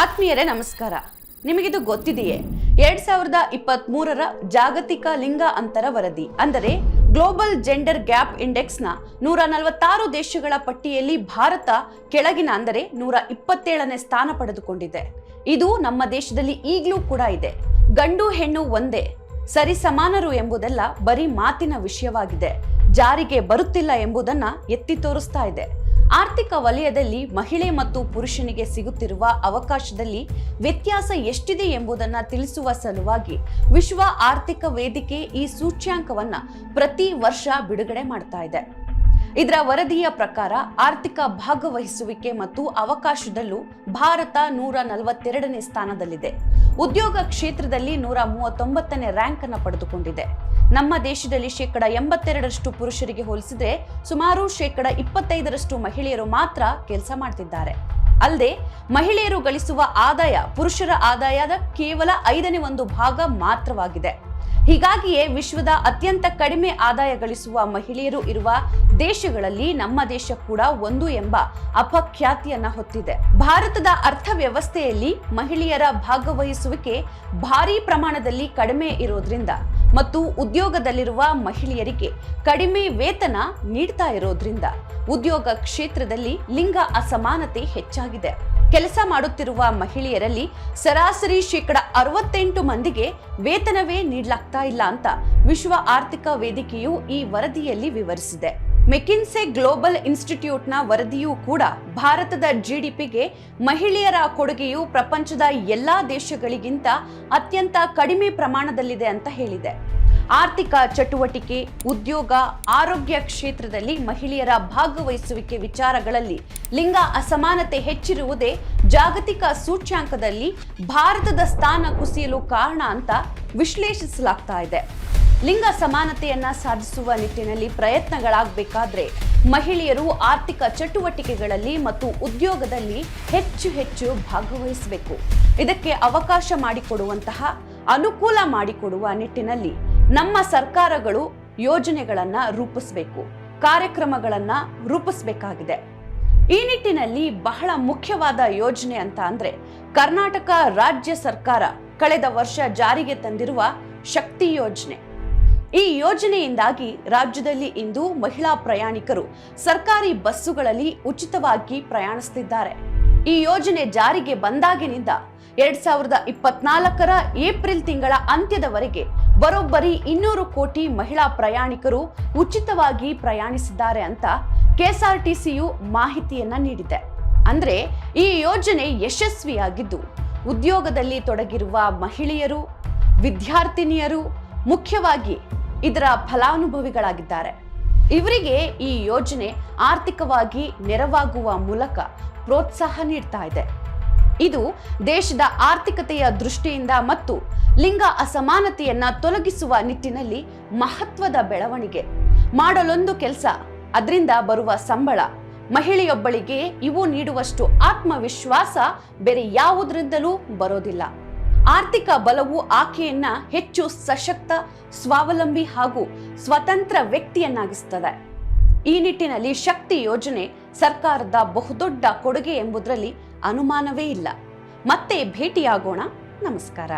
ಆತ್ಮೀಯರೇ, ನಮಸ್ಕಾರ. ನಿಮಗಿದು ಗೊತ್ತಿದೆಯೇ? ಎರಡ್ ಸಾವಿರದ ಇಪ್ಪತ್ತ್ ಮೂರರ ಜಾಗತಿಕ ಲಿಂಗ ಅಂತರ ವರದಿ, ಅಂದರೆ ಗ್ಲೋಬಲ್ ಜೆಂಡರ್ ಗ್ಯಾಪ್ ಇಂಡೆಕ್ಸ್ನ ನೂರ ನಲವತ್ತಾರು ದೇಶಗಳ ಪಟ್ಟಿಯಲ್ಲಿ ಭಾರತ ಕೆಳಗಿನ, ಅಂದರೆ ನೂರ ಇಪ್ಪತ್ತೇಳನೇ ಸ್ಥಾನ ಪಡೆದುಕೊಂಡಿದೆ. ಇದು ನಮ್ಮ ದೇಶದಲ್ಲಿ ಈಗಲೂ ಕೂಡ ಇದೆ. ಗಂಡು ಹೆಣ್ಣು ಒಂದೇ, ಸರಿ ಸಮಾನರು ಎಂಬುದೆಲ್ಲ ಬರೀ ಮಾತಿನ ವಿಷಯವಾಗಿದೆ. ಜಾರಿಗೆ ಬರುತ್ತಿಲ್ಲ ಎಂಬುದನ್ನ ಎತ್ತಿ ತೋರಿಸ್ತಾ ಇದೆ. ಆರ್ಥಿಕ ವಲಯದಲ್ಲಿ ಮಹಿಳೆ ಮತ್ತು ಪುರುಷನಿಗೆ ಸಿಗುತ್ತಿರುವ ಅವಕಾಶದಲ್ಲಿ ವ್ಯತ್ಯಾಸ ಎಷ್ಟಿದೆ ಎಂಬುದನ್ನು ತಿಳಿಸುವ ಸಲುವಾಗಿ ವಿಶ್ವ ಆರ್ಥಿಕ ವೇದಿಕೆ ಈ ಸೂಚ್ಯಾಂಕವನ್ನ ಪ್ರತಿ ವರ್ಷ ಬಿಡುಗಡೆ ಮಾಡ್ತಾ ಇದೆ. ಇದರ ವರದಿಯ ಪ್ರಕಾರ ಆರ್ಥಿಕ ಭಾಗವಹಿಸುವಿಕೆ ಮತ್ತು ಅವಕಾಶದಲ್ಲೂ ಭಾರತ ನೂರ ನಲವತ್ತೆರಡನೇ ಸ್ಥಾನದಲ್ಲಿದೆ. ಉದ್ಯೋಗ ಕ್ಷೇತ್ರದಲ್ಲಿ ನೂರ ಮೂವತ್ತೊಂಬತ್ತನೇ ರ್ಯಾಂಕ್ ಅನ್ನು ಪಡೆದುಕೊಂಡಿದೆ. ನಮ್ಮ ದೇಶದಲ್ಲಿ ಶೇಕಡ ಎಂಬತ್ತೆರಡರಷ್ಟು ಪುರುಷರಿಗೆ ಹೋಲಿಸಿದ್ರೆ ಸುಮಾರು ಶೇಕಡ ಇಪ್ಪತ್ತೈದರಷ್ಟು ಮಹಿಳೆಯರು ಮಾತ್ರ ಕೆಲಸ ಮಾಡ್ತಿದ್ದಾರೆ. ಅಲ್ಲದೆ ಮಹಿಳೆಯರು ಗಳಿಸುವ ಆದಾಯ ಪುರುಷರ ಆದಾಯದ ಕೇವಲ ಐದನೇ ಒಂದು ಭಾಗ ಮಾತ್ರವಾಗಿದೆ. ಹೀಗಾಗಿಯೇ ವಿಶ್ವದ ಅತ್ಯಂತ ಕಡಿಮೆ ಆದಾಯ ಗಳಿಸುವ ಮಹಿಳೆಯರು ಇರುವ ದೇಶಗಳಲ್ಲಿ ನಮ್ಮ ದೇಶ ಕೂಡ ಒಂದು ಎಂಬ ಅಪಖ್ಯಾತಿಯನ್ನ ಹೊತ್ತಿದೆ. ಭಾರತದ ಅರ್ಥವ್ಯವಸ್ಥೆಯಲ್ಲಿ ಮಹಿಳೆಯರ ಭಾಗವಹಿಸುವಿಕೆ ಭಾರೀ ಪ್ರಮಾಣದಲ್ಲಿ ಕಡಿಮೆ ಇರೋದ್ರಿಂದ ಮತ್ತು ಉದ್ಯೋಗದಲ್ಲಿರುವ ಮಹಿಳೆಯರಿಗೆ ಕಡಿಮೆ ವೇತನ ನೀಡ್ತಾ ಇರೋದ್ರಿಂದ ಉದ್ಯೋಗ ಕ್ಷೇತ್ರದಲ್ಲಿ ಲಿಂಗ ಅಸಮಾನತೆ ಹೆಚ್ಚಾಗಿದೆ. ಕೆಲಸ ಮಾಡುತ್ತಿರುವ ಮಹಿಳೆಯರಲ್ಲಿ ಸರಾಸರಿ ಶೇಕಡ ಅರವತ್ತೆಂಟು ಮಂದಿಗೆ ವೇತನವೇ ನೀಡಲಾಗ್ತಾ ಇಲ್ಲ ಅಂತ ವಿಶ್ವ ಆರ್ಥಿಕ ವೇದಿಕೆಯು ಈ ವರದಿಯಲ್ಲಿ ವಿವರಿಸಿದೆ. ಮೆಕಿನ್ಸೆ ಗ್ಲೋಬಲ್ ಇನ್ಸ್ಟಿಟ್ಯೂಟ್ನ ವರದಿಯೂ ಕೂಡ ಭಾರತದ ಜಿಡಿಪಿಗೆ ಮಹಿಳೆಯರ ಕೊಡುಗೆಯು ಪ್ರಪಂಚದ ಎಲ್ಲಾ ದೇಶಗಳಿಗಿಂತ ಅತ್ಯಂತ ಕಡಿಮೆ ಪ್ರಮಾಣದಲ್ಲಿದೆ ಅಂತ ಹೇಳಿದೆ. ಆರ್ಥಿಕ ಚಟುವಟಿಕೆ, ಉದ್ಯೋಗ, ಆರೋಗ್ಯ ಕ್ಷೇತ್ರದಲ್ಲಿ ಮಹಿಳೆಯರ ಭಾಗವಹಿಸುವಿಕೆ ವಿಚಾರಗಳಲ್ಲಿ ಲಿಂಗ ಅಸಮಾನತೆ ಹೆಚ್ಚಿರುವುದೇ ಜಾಗತಿಕ ಸೂಚ್ಯಾಂಕದಲ್ಲಿ ಭಾರತದ ಸ್ಥಾನ ಕುಸಿಯಲು ಕಾರಣ ಅಂತ ವಿಶ್ಲೇಷಿಸಲಾಗ್ತಾ ಇದೆ. ಲಿಂಗ ಸಮಾನತೆಯನ್ನ ಸಾಧಿಸುವ ನಿಟ್ಟಿನಲ್ಲಿ ಪ್ರಯತ್ನಗಳಾಗಬೇಕಾದ್ರೆ ಮಹಿಳೆಯರು ಆರ್ಥಿಕ ಚಟುವಟಿಕೆಗಳಲ್ಲಿ ಮತ್ತು ಉದ್ಯೋಗದಲ್ಲಿ ಹೆಚ್ಚು ಹೆಚ್ಚು ಭಾಗವಹಿಸಬೇಕು. ಇದಕ್ಕೆ ಅವಕಾಶ ಮಾಡಿಕೊಡುವಂತಹ, ಅನುಕೂಲ ಮಾಡಿಕೊಡುವ ನಿಟ್ಟಿನಲ್ಲಿ ನಮ್ಮ ಸರ್ಕಾರಗಳು ಯೋಜನೆಗಳನ್ನ ರೂಪಿಸಬೇಕು, ಕಾರ್ಯಕ್ರಮಗಳನ್ನ ರೂಪಿಸಬೇಕಾಗಿದೆ. ಈ ನಿಟ್ಟಿನಲ್ಲಿ ಬಹಳ ಮುಖ್ಯವಾದ ಯೋಜನೆ ಅಂತ ಅಂದ್ರೆ ಕರ್ನಾಟಕ ರಾಜ್ಯ ಸರ್ಕಾರ ಕಳೆದ ವರ್ಷ ಜಾರಿಗೆ ತಂದಿರುವ ಶಕ್ತಿ ಯೋಜನೆ. ಈ ಯೋಜನೆಯಿಂದಾಗಿ ರಾಜ್ಯದಲ್ಲಿ ಇಂದು ಮಹಿಳಾ ಪ್ರಯಾಣಿಕರು ಸರ್ಕಾರಿ ಬಸ್ಸುಗಳಲ್ಲಿ ಉಚಿತವಾಗಿ ಪ್ರಯಾಣಿಸುತ್ತಿದ್ದಾರೆ ಈ ಯೋಜನೆ ಜಾರಿಗೆ ಬಂದಾಗಿನಿಂದ ಎರಡ್ ಸಾವಿರದ ಇಪ್ಪತ್ನಾಲ್ಕರ ಏಪ್ರಿಲ್ ತಿಂಗಳ ಅಂತ್ಯದವರೆಗೆ ಬರೋಬ್ಬರಿ ಇನ್ನೂರು ಕೋಟಿ ಮಹಿಳಾ ಪ್ರಯಾಣಿಕರು ಉಚಿತವಾಗಿ ಪ್ರಯಾಣಿಸಿದ್ದಾರೆ ಅಂತ ಕೆಎಸ್ಆರ್ಟಿಸಿಯು ಮಾಹಿತಿಯನ್ನ ನೀಡಿದೆ. ಅಂದ್ರೆ ಈ ಯೋಜನೆ ಯಶಸ್ವಿಯಾಗಿದ್ದು ಉದ್ಯೋಗದಲ್ಲಿ ತೊಡಗಿರುವ ಮಹಿಳೆಯರು, ವಿದ್ಯಾರ್ಥಿನಿಯರು, ಮುಖ್ಯವಾಗಿ ಇದರ ಫಲಾನುಭವಿಗಳಾಗಿದ್ದಾರೆ. ಇವರಿಗೆ ಈ ಯೋಜನೆ ಆರ್ಥಿಕವಾಗಿ ನೆರವಾಗುವ ಮೂಲಕ ಪ್ರೋತ್ಸಾಹ ನೀಡ್ತಾ ಇದೆ. ಇದು ದೇಶದ ಆರ್ಥಿಕತೆಯ ದೃಷ್ಟಿಯಿಂದ ಮತ್ತು ಲಿಂಗ ಅಸಮಾನತೆಯನ್ನ ತೊಲಗಿಸುವ ನಿಟ್ಟಿನಲ್ಲಿ ಮಹತ್ವದ ಬೆಳವಣಿಗೆ. ಮಾಡಲೊಂದು ಕೆಲಸ, ಅದರಿಂದ ಬರುವ ಸಂಬಳ, ಮಹಿಳೆಯೊಬ್ಬಳಿಗೆ ಇವು ನೀಡುವಷ್ಟು ಆತ್ಮವಿಶ್ವಾಸ ಬೇರೆ ಯಾವುದರಿಂದಲೂ ಬರೋದಿಲ್ಲ. ಆರ್ಥಿಕ ಬಲವು ಆಕೆಯನ್ನ ಹೆಚ್ಚು ಸಶಕ್ತ, ಸ್ವಾವಲಂಬಿ ಹಾಗೂ ಸ್ವತಂತ್ರ ವ್ಯಕ್ತಿಯನ್ನಾಗಿಸುತ್ತದೆ ಈ ನಿಟ್ಟಿನಲ್ಲಿ ಶಕ್ತಿ ಯೋಜನೆ ಸರ್ಕಾರದ ಬಹುದೊಡ್ಡ ಕೊಡುಗೆ ಎಂಬುದರಲ್ಲಿ ಅನುಮಾನವೇ ಇಲ್ಲ. ಮತ್ತೆ ಭೇಟಿಯಾಗೋಣ. ನಮಸ್ಕಾರ.